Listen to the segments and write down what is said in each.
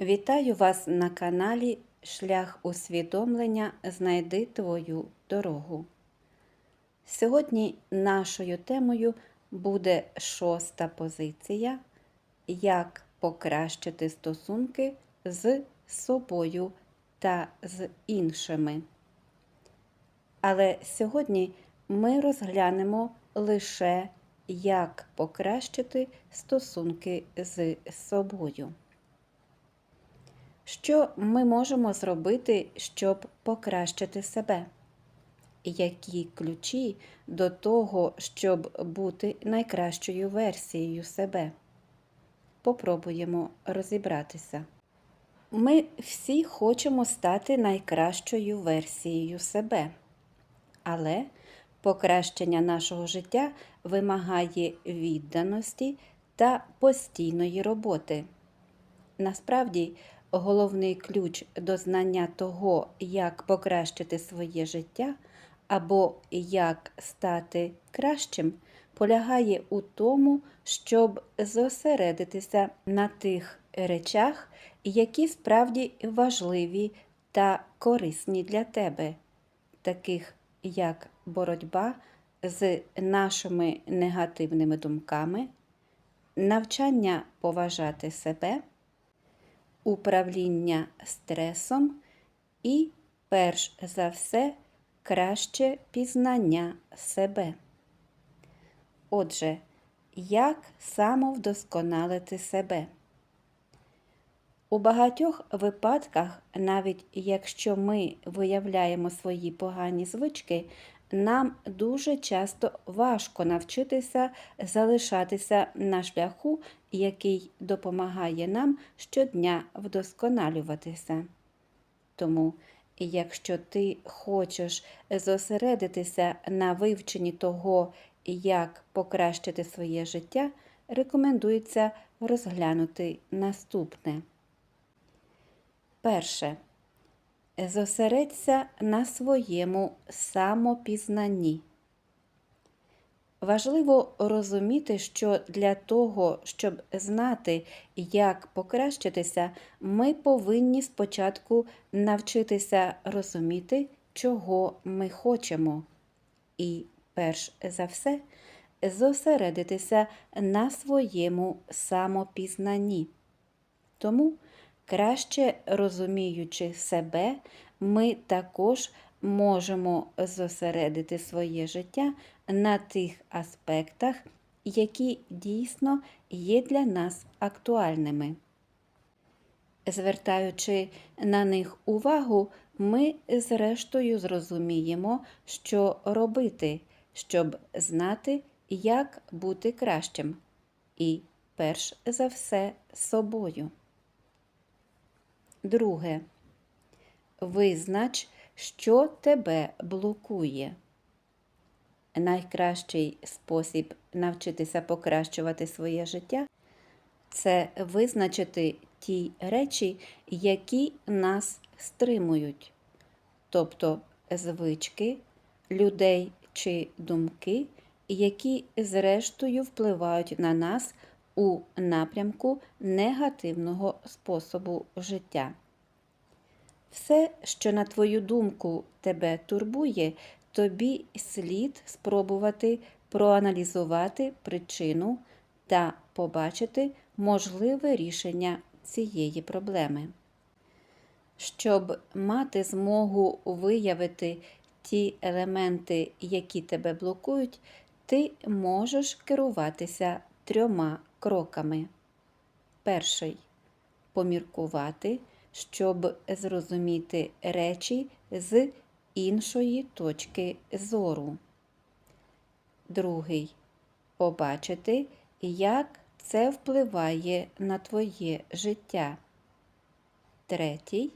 Вітаю вас на каналі Шлях усвідомлення Знайди твою дорогу. Сьогодні нашою темою буде шоста позиція Як покращити стосунки з собою та з іншими. Але сьогодні ми розглянемо лише як покращити стосунки з собою. Що ми можемо зробити, щоб покращити себе? Які ключі до того, щоб бути найкращою версією себе? Попробуємо розібратися. Ми всі хочемо стати найкращою версією себе, але покращення нашого життя вимагає відданості та постійної роботи. Насправді, головний ключ до знання того, як покращити своє життя або як стати кращим, полягає у тому, щоб зосередитися на тих речах, які справді важливі та корисні для тебе, таких як боротьба з нашими негативними думками, навчання поважати себе управління стресом і, перш за все, краще пізнання себе. Отже, як самовдосконалити себе? У багатьох випадках, навіть якщо ми виявляємо свої погані звички, нам дуже часто важко навчитися залишатися на шляху, який допомагає нам щодня вдосконалюватися. Тому, якщо ти хочеш зосередитися на вивченні того, як покращити своє життя, рекомендується розглянути наступне. Перше. Зосередься на своєму самопізнанні. Важливо розуміти, що для того, щоб знати, як покращитися, ми повинні спочатку навчитися розуміти, чого ми хочемо, і, перш за все, зосередитися на своєму самопізнанні. Тому Краще розуміючи себе, ми також можемо зосередити своє життя на тих аспектах, які дійсно є для нас актуальними. Звертаючи на них увагу, ми зрештою зрозуміємо, що робити, щоб знати, як бути кращим, і, перш за все, собою. Друге. Визнач, що тебе блокує. Найкращий спосіб навчитися покращувати своє життя це визначити ті речі, які нас стримують, тобто звички, людей чи думки, які зрештою впливають на нас у напрямку негативного способу життя. Все, що, на твою думку, тебе турбує, тобі слід спробувати проаналізувати причину та побачити можливе рішення цієї проблеми. Щоб мати змогу виявити ті елементи, які тебе блокують, ти можеш керуватися трьома кроками. Перший поміркувати, щоб зрозуміти речі з іншої точки зору. Другий побачити, як це впливає на твоє життя. Третій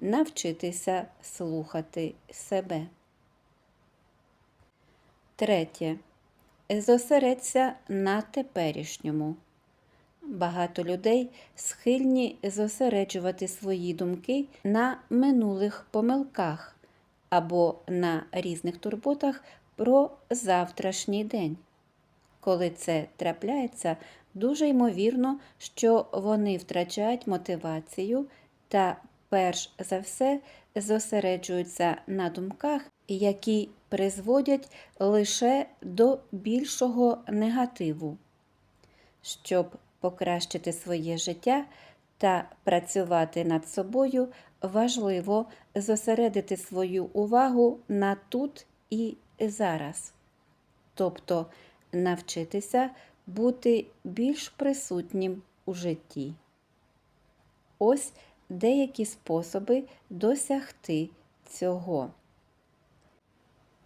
навчитися слухати себе. Третє. Зосередься на теперішньому. Багато людей схильні зосереджувати свої думки на минулих помилках або на різних турботах про завтрашній день. Коли це трапляється, дуже ймовірно, що вони втрачають мотивацію та, перш за все, зосереджуються на думках, які призводять лише до більшого негативу. Щоб покращити своє життя та працювати над собою, важливо зосередити свою увагу на тут і зараз, тобто навчитися бути більш присутнім у житті. Ось деякі способи досягти цього.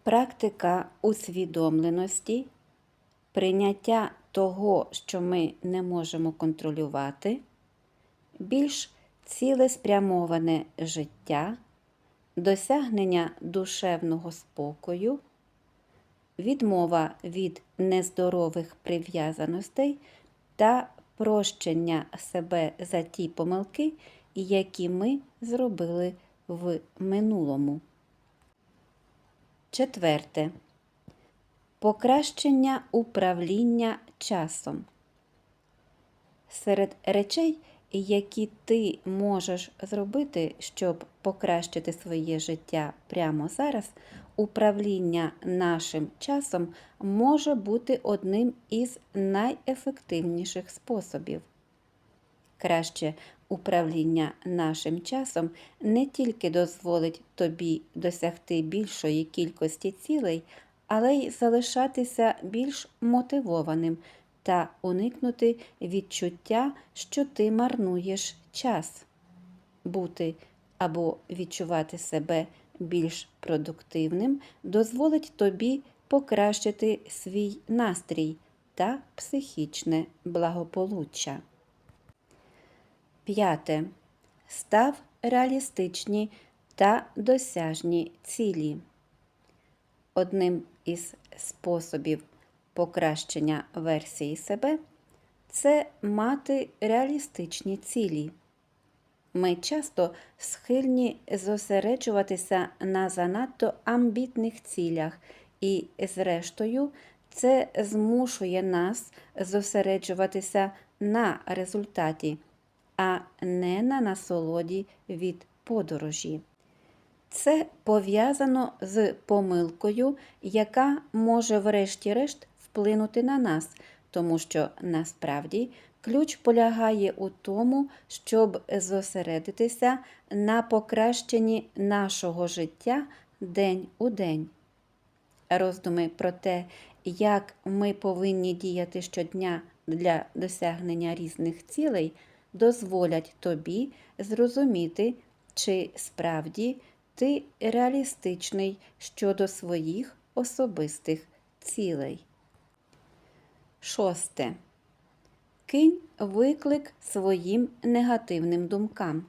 Практика усвідомленості, прийняття того, що ми не можемо контролювати, більш цілеспрямоване життя, досягнення душевного спокою, відмова від нездорових прив'язаностей та прощення себе за ті помилки, які ми зробили в минулому. Четверте. Покращення управління часом. Серед речей, які ти можеш зробити, щоб покращити своє життя прямо зараз, управління нашим часом може бути одним із найефективніших способів. Краще управління нашим часом не тільки дозволить тобі досягти більшої кількості цілей, але й залишатися більш мотивованим та уникнути відчуття, що ти марнуєш час, бути або відчувати себе більш продуктивним дозволить тобі покращити свій настрій та психічне благополуччя. П'яте. Став реалістичні та досяжні цілі. Одним із способів покращення версії себе це мати реалістичні цілі. Ми часто схильні зосереджуватися на занадто амбітних цілях, і, зрештою, це змушує нас зосереджуватися на результаті, а не на насолоді від подорожі. Це пов'язано з помилкою, яка може, врешті-решт, вплинути на нас, тому що насправді ключ полягає у тому, щоб зосередитися на покращенні нашого життя день у день. Роздуми про те, як ми повинні діяти щодня для досягнення різних цілей, дозволять тобі зрозуміти, чи справді ти реалістичний щодо своїх особистих цілей. Шосте. Кинь виклик своїм негативним думкам.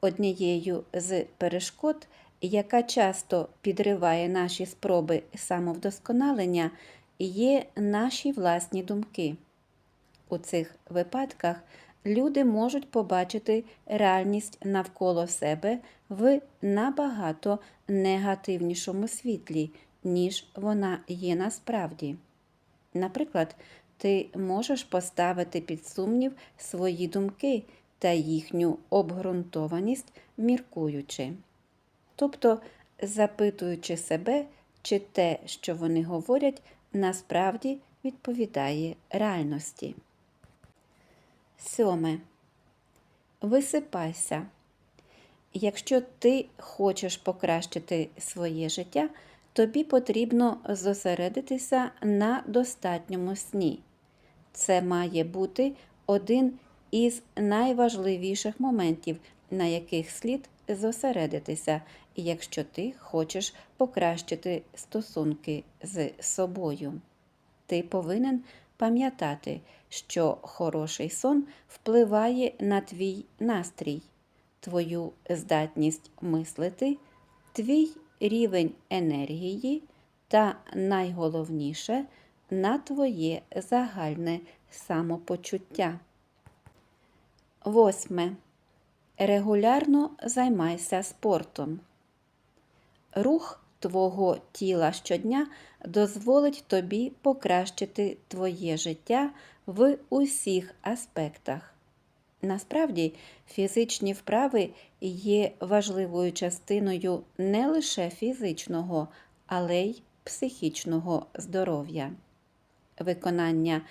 Однією з перешкод, яка часто підриває наші спроби самовдосконалення, є наші власні думки. У цих випадках люди можуть побачити реальність навколо себе в набагато негативнішому світлі, ніж вона є насправді. Наприклад, ти можеш поставити під сумнів свої думки та їхню обґрунтованість, міркуючи, тобто запитуючи себе, чи те, що вони говорять, насправді відповідає реальності. Сьоме. Висипайся. Якщо ти хочеш покращити своє життя, тобі потрібно зосередитися на достатньому сні. Це має бути один із найважливіших моментів, на яких слід зосередитися, якщо ти хочеш покращити стосунки з собою. Ти повинен пам'ятати, що хороший сон впливає на твій настрій, твою здатність мислити, твій рівень енергії та найголовніше на твоє загальне самопочуття. Восьме. Регулярно займайся спортом. Рух твого тіла щодня дозволить тобі покращити твоє життя в усіх аспектах. Насправді, фізичні вправи є важливою частиною не лише фізичного, але й психічного здоров'я. Виконання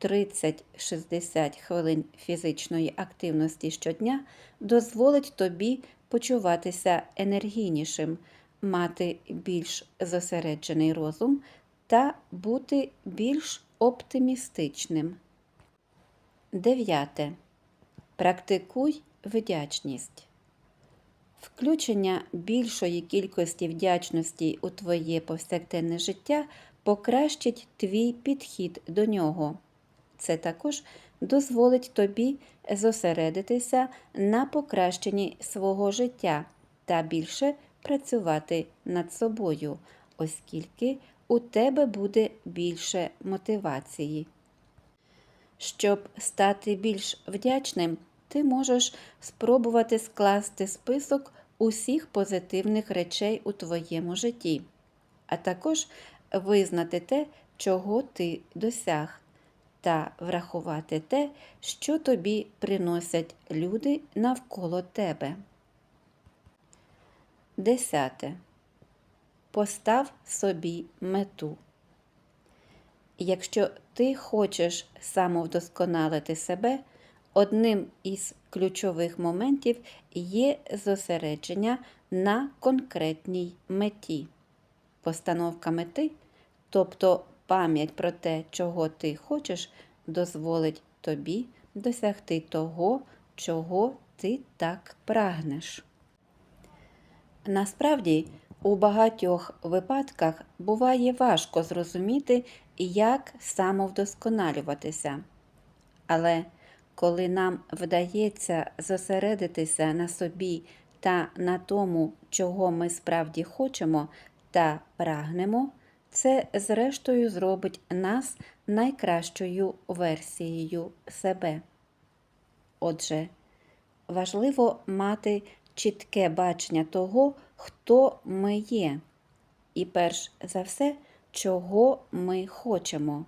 30-60 хвилин фізичної активності щодня дозволить тобі почуватися енергійнішим, мати більш зосереджений розум та бути більш оптимістичним. Дев'яте. Практикуй вдячність. Включення більшої кількості вдячності у твоє повсякденне життя покращить твій підхід до нього. Це також дозволить тобі зосередитися на покращенні свого життя та більше працювати над собою, оскільки у тебе буде більше мотивації. Щоб стати більш вдячним, ти можеш спробувати скласти список усіх позитивних речей у твоєму житті, а також визнати те, чого ти досяг, та врахувати те, що тобі приносять люди навколо тебе. Десяте. Постав собі мету. Якщо ти хочеш самовдосконалити себе, одним із ключових моментів є зосередження на конкретній меті. Постановка мети, тобто пам'ять про те, чого ти хочеш, дозволить тобі досягти того, чого ти так прагнеш. Насправді, у багатьох випадках буває важко зрозуміти, як самовдосконалюватися. Але коли нам вдається зосередитися на собі та на тому, чого ми справді хочемо та прагнемо, це зрештою зробить нас найкращою версією себе. Отже, важливо мати чітке бачення того, хто ми є, і перш за все, чого ми хочемо.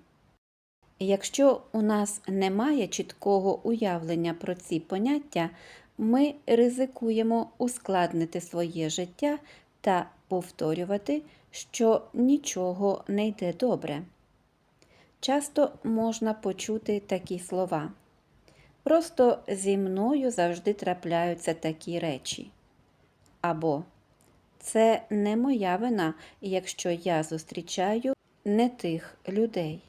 Якщо у нас немає чіткого уявлення про ці поняття, ми ризикуємо ускладнити своє життя та повторювати, що нічого не йде добре. Часто можна почути такі слова. Просто зі мною завжди трапляються такі речі. Або це не моя вина, якщо я зустрічаю не тих людей,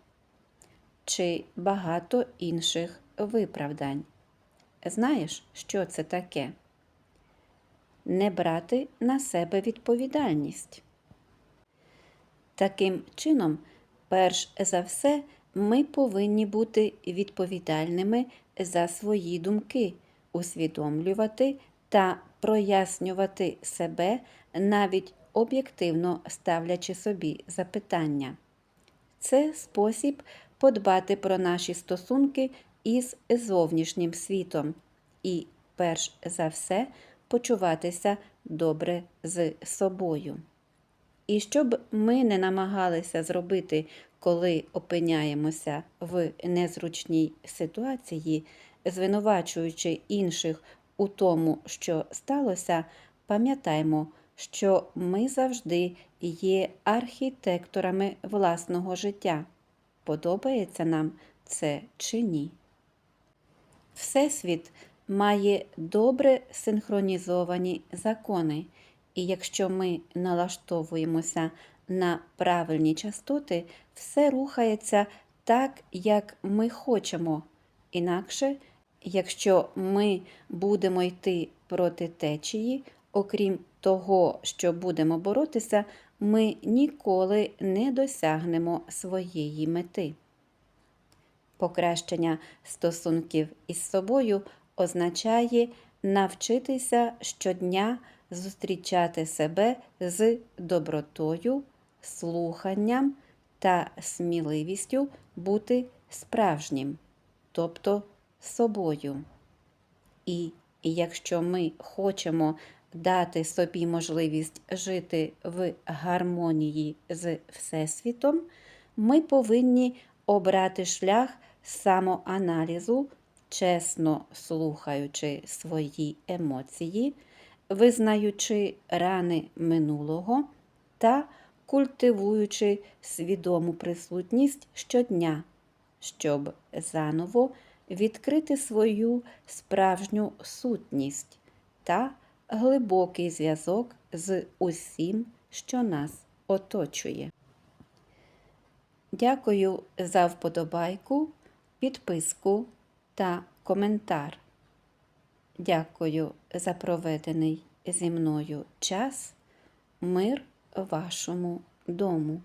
чи багато інших виправдань. Знаєш, що це таке? Не брати на себе відповідальність. Таким чином, перш за все, ми повинні бути відповідальними за свої думки, усвідомлювати та прояснювати себе, навіть об'єктивно ставлячи собі запитання. Це спосіб подбати про наші стосунки із зовнішнім світом і, перш за все, почуватися добре з собою. І щоб ми не намагалися зробити, коли опиняємося в незручній ситуації, звинувачуючи інших у тому, що сталося, пам'ятаймо, що ми завжди є архітекторами власного життя. Подобається нам це чи ні? Всесвіт має добре синхронізовані закони, і якщо ми налаштовуємося на правильні частоти, все рухається так, як ми хочемо. Інакше, якщо ми будемо йти проти течії, окрім того, що будемо боротися, ми ніколи не досягнемо своєї мети. Покращення стосунків із собою означає навчитися щодня зустрічати себе з добротою, слуханням та сміливістю бути справжнім, тобто собою. І якщо ми хочемо дати собі можливість жити в гармонії з Всесвітом, ми повинні обрати шлях самоаналізу, чесно слухаючи свої емоції, визнаючи рани минулого та культивуючи свідому присутність щодня, щоб заново відкрити свою справжню сутність та глибокий зв'язок з усім, що нас оточує. Дякую за вподобайку, підписку та коментар. Дякую за проведений зі мною час. Мир вашому дому.